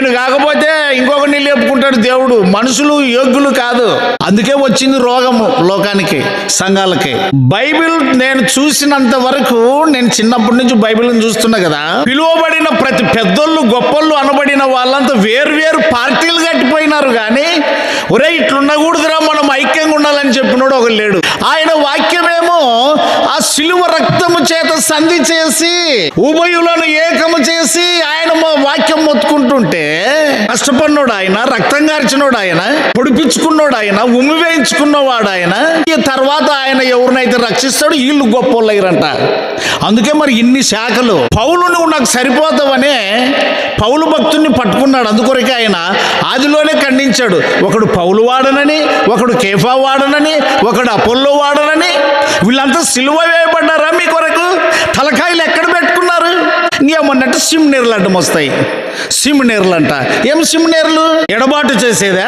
నేను కాకపోతే ఇంకొకరిని లేపుకుంటాడు దేవుడు. మనుషులు యోగ్యులు కాదు. అందుకే వచ్చింది రోగము లోకానికి సంఘాలకి. బైబిల్ నేను చూసినంత వరకు నేను చిన్నప్పటి నుంచి బైబిల్ని చూస్తున్నా కదా. పిలువబడిన ప్రతి పెద్దోళ్ళు గొప్పళ్ళు అనబడిన వాళ్ళంతా వేరు వేరు పార్టీలు కట్టిపోయినారు కానీ ఒరే ఇట్లుండకూడదురా మనం ఐక్యంగా ఉండాలని చెప్పినోడు ఒక లేడు. ఆయన వాక్యమేమో ఆ సిలువ రక్తము చేత సంధి చేసి ఉభయులను ఏకము చేసి ఉంటే కష్టపడినోడు ఆయన రక్తం గార్చినోడు ఆయన పొడిపించుకున్నోడు ఆయన ఉమ్మి వేయించుకున్నవాడు ఆయన ఈ తర్వాత ఆయన ఎవరినైతే రక్షిస్తాడో వీళ్ళు గొప్పోళ్ళయ్యారంట. అందుకే మరి ఇన్ని శాఖలు. పౌలు నువ్వు నాకు సరిపోతావనే పౌలు భక్తుల్ని పట్టుకున్నాడు. అందుకొరకే ఆయన ఆదిలోనే ఖండించాడు. ఒకడు పౌలు వాడనని ఒకడు కేఫా వాడనని ఒకడు అపోల్లో వాడనని వీళ్ళంతా సిలువ వేయబడ్డారు. ఇంకేమన్నట్టు సిమ్ నీర్లు అడ్డం వస్తాయి. సిమ్ నీర్లు అంట. ఏం సిమ్ నీర్లు? ఎడబాటు చేసేదా?